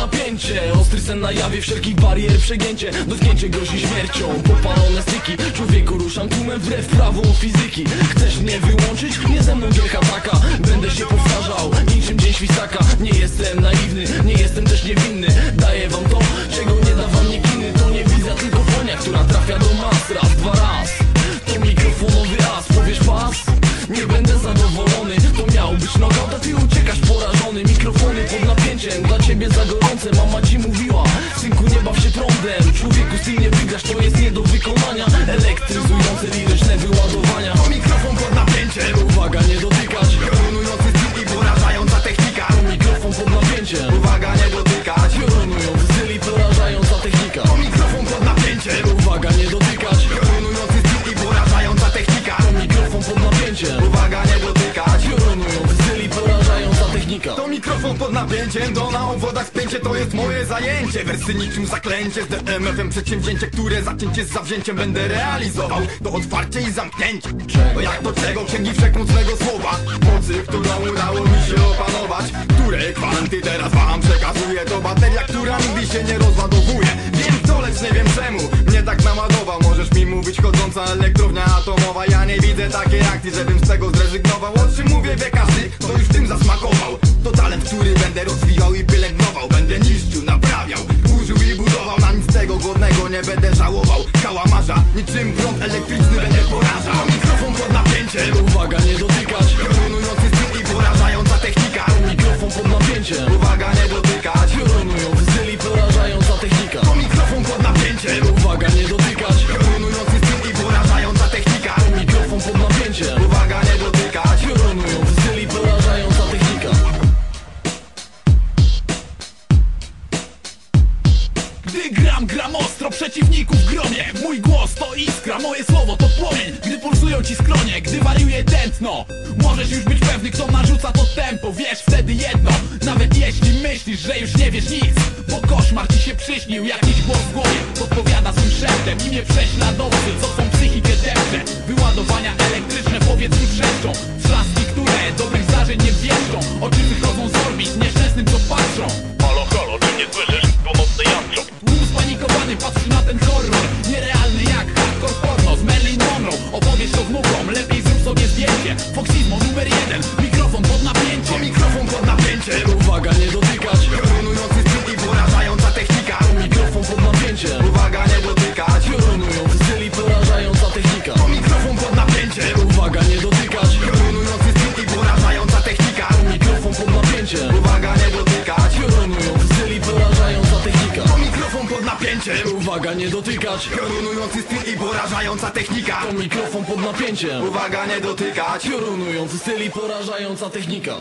napięcie Ostry sen na jawie, wszelkich barier przegięcie. Dotknięcie grozi śmiercią, popalone styki. Człowieku ruszam tłumem wbrew prawom fizyki. Chcesz mnie wyłączyć? Nie ze mną wielka taka. Będę się powtarzał, niczym dzień świstaka. Nie jestem naiwny, nie jestem też niewinny. Daję wam to, czego nie da wam nikt To nie wizja, tylko wonia, która trafia do mas. Raz, dwa, raz. To mikrofonowy as, powiesz pas? Nie będę zadowolony, to miał być knockout, a ty uciekasz napięciem, dla ciebie za gorące. Mama ci mówiła, synku nie baw się prądem Człowieku z tym nie wygrasz, to jest technika To mikrofon pod napięciem, do na obwodach spięcie To jest moje zajęcie, wersy niczym zaklęcie Z DMF-em przedsięwzięcie, które zacięcie z zawzięciem Będę realizował, to otwarcie i zamknięcie. To jak do czego, księgi wszechmocnego słowa. Mocy, którą udało mi się opanować. Które kwanty teraz wam przekazuję? To bateria, która nigdy się nie rozładowuje. Wiem co, lecz nie wiem czemu. Mnie tak naładował, możesz mi mówić chodząca elektrownia widzę takiej akcji, żebym z tego zrezygnował. O czym mówię wie każdy, kto już tym zasmakował. To talent, który będę rozwijał i pielęgnował. Będę niszczył, naprawiał, użył i budował. Na nic tego godnego nie będę żałował. Kałamarza, niczym prąd elektryczny będę porażał. Mikrofon pod napięciem. Uwaga, nie dotykać Gdy gram, gram ostro, przeciwników gromię Mój głos to iskra, moje słowo to płomień. Gdy pulsują ci skronie, gdy wariuje tętno. Możesz już być pewny, kto narzuca to tempo. Wiesz wtedy jedno, nawet jeśli myślisz, że już nie wiesz nic. Bo koszmar ci się przyśnił, jakiś głos w głowie Podpowiada swym szeptem. Imię prześladowcy Co swą psychikę depcze Wyładowania elektryczne powietrzu trzeszczą lepiej zrób sobie zdjęcie Foxizmo numer jeden, Uwaga, nie dotykać. Piorunujący styl i porażająca technika. To mikrofon pod napięciem. Uwaga, nie dotykać. Piorunujący styl i porażająca technika